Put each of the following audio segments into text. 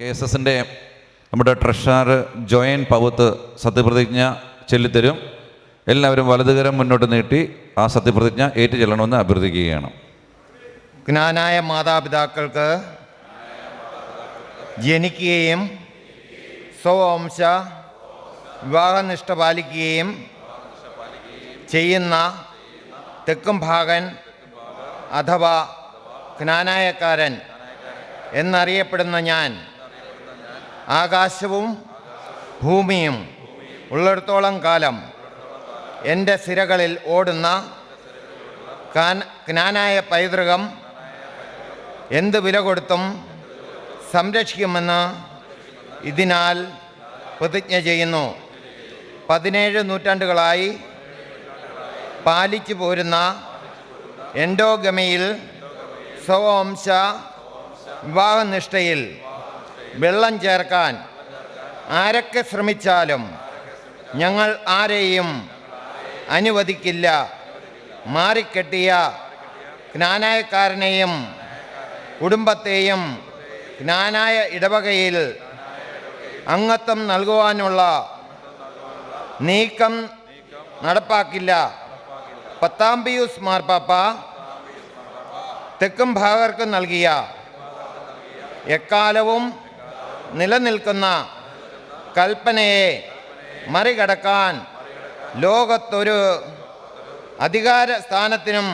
K S എസിന്റെ നമ്മുടെ treasurer Joan Pavath സത്യപ്രതിജ്ഞ ചൊല്ലിത്തരും. എല്ലാവരും വലതുകരം മുന്നോട്ട് നീട്ടി ആ സത്യപ്രതിജ്ഞ ഏറ്റു ചെല്ലണമെന്ന് അഭ്യർത്ഥിക്കുകയാണ്. ജ്ഞാനായ മാതാപിതാക്കൾക്ക് ജനിക്കുകയും സ്വവംശ വിവാഹനിഷ്ഠ പാലിക്കുകയും ചെയ്യുന്ന തെക്കും ഭാഗൻ അഥവാ ജ്ഞാനായക്കാരൻ എന്നറിയപ്പെടുന്ന ഞാൻ ആകാശവും ഭൂമിയും ഉള്ളിടത്തോളം കാലം എന്റെ സിരകളിൽ ഓടുന്ന ജ്ഞാനായ പൈതൃകം എന്ത് വില കൊടുത്തും സംരക്ഷിക്കുമെന്ന് ഇതിനാൽ പ്രതിജ്ഞ ചെയ്യുന്നു. പതിനേഴ് നൂറ്റാണ്ടുകളായി പാലിച്ചു പോരുന്ന എൻഡോഗമയിൽ സ്വവംശ വിവാഹനിഷ്ഠയിൽ വെള്ളം ചേർക്കാൻ ആരൊക്കെ ശ്രമിച്ചാലും ഞങ്ങൾ ആരെയും അനുവദിക്കില്ല. മാറിക്കെട്ടിയ ജ്ഞാനായക്കാരനെയും കുടുംബത്തെയും ജ്ഞാനായ ഇടവകയിൽ അംഗത്വം നൽകുവാനുള്ള നീക്കം നടപ്പാക്കില്ല. പത്താം പിയൂസ് മാർപ്പാപ്പ തെക്കും ഭാഗർക്ക് നൽകിയ എക്കാലവും നിലനിൽക്കുന്ന കൽപ്പനയെ മറികടക്കാൻ ലോകത്തൊരു അധികാര സ്ഥാനത്തിനും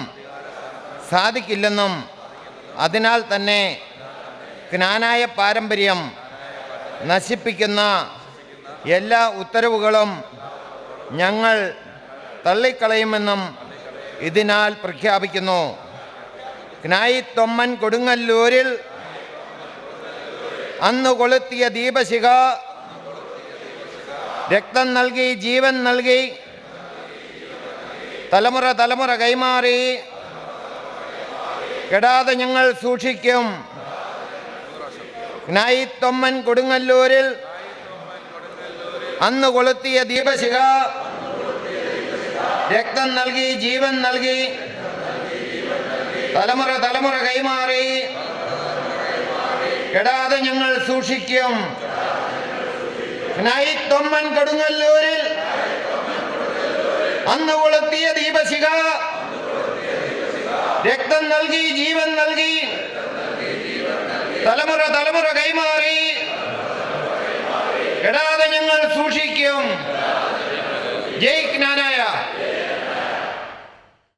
സാധിക്കില്ലെന്നും അതിനാൽ തന്നെ ജ്ഞാനായ പാരമ്പര്യം നശിപ്പിക്കുന്ന എല്ലാ ഉത്തരവുകളും ഞങ്ങൾ തള്ളിക്കളയുമെന്നും ഇതിനാൽ പ്രഖ്യാപിക്കുന്നു. ജ്ഞായി കൊടുങ്ങല്ലൂരിൽ അന്ന് കൊളുത്തിയ ദീപശിഖ. രക്തം നൽകി ജീവൻ നൽകി. തലമുറ തലമുറ കൈമാറി. കെടാതെ ഞങ്ങൾ സൂക്ഷിക്കും. ജ്ഞായി തൊമ്മൻ കൊടുങ്ങല്ലൂരിൽ അന്ന് കൊളുത്തിയ ദീപശിഖ. രക്തം നൽകി ജീവൻ നൽകി. തലമുറ തലമുറ കൈമാറി. കെടാതെ ഞങ്ങൾ സൂക്ഷിക്കും. തൊമ്മൻ കൊടുങ്ങല്ലൂരിൽ അന്ന് കൊളുത്തിയ ദീപശിക രക്തം നൽകി ജീവൻ നൽകി. തലമുറ തലമുറ കൈമാറി. കെടാതെ ഞങ്ങൾ സൂക്ഷിക്കും. ജയിക്കും